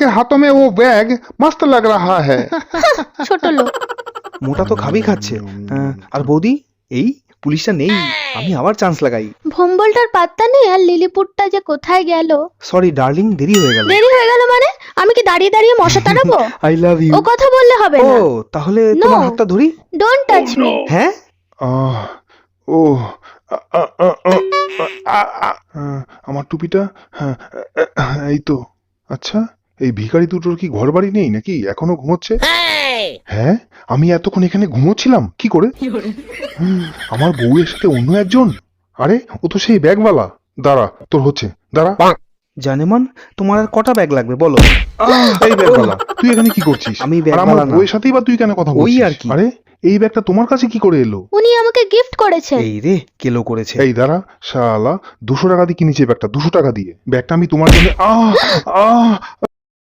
आपके हाथों में वो बैग मस्त लग रहा है ছোট লোক মোটা তো খাবি খাচ্ছে হ্যাঁ, আর বৌদি এই পুলিশটা নেই আমি আবার চান্স লাগাই ভম্বলটার পাত্তা নেই আর লিলিপুটটা যে কোথায় গেল সরি ডার্লিং দেরি হয়ে গেল দেরি হয়ে গেল মানে আমি কি দাঁড়িয়ে দাঁড়িয়ে মশা তাড়াবো আই লাভ ইউ ও কথা বললে হবে ও না তাহলে No. তোমার হাতটা ধরি ডোন্ট টাচ মি হ্যাঁ আহ, ও আ, আ, আ, আ, আ, আ, আ, আমার টুপিটা হ্যাঁ আ, এই তো আচ্ছা এই ভিখারি দুটোর কি ঘর বাড়ি নেই নাকি? এখনও ঘুমোচ্ছে? হ্যাঁ। আমি এতক্ষণ এখানে ঘুমোচ্ছিলাম। কি করে? হুম, আমার বউয়ের সাথে অন্য একজন? আরে ও তো সেই ব্যাগওয়ালা। দাঁড়া তোর হচ্ছে। দাঁড়া। জানেমান তোমার আর কটা ব্যাগ লাগবে বলো। এই ব্যাগওয়ালা তুই এখানে কি করছিস? আমি ব্যাগওয়ালা না। বউয়ের সাথেই বা তুই কেন কথা ওই বলছিস? আর কি। আরে এই ব্যাগটা তোমার কাছে কি করে এলো? উনি আমাকে গিফট করেছে এই রে কেলো করেছে। এই দাঁড়া শালা দুশো টাকা দিয়ে কিনেছি ব্যাগটা দুশো টাকা দিয়ে। ব্যাগটা আমি তোমার জন্য আহ আহ।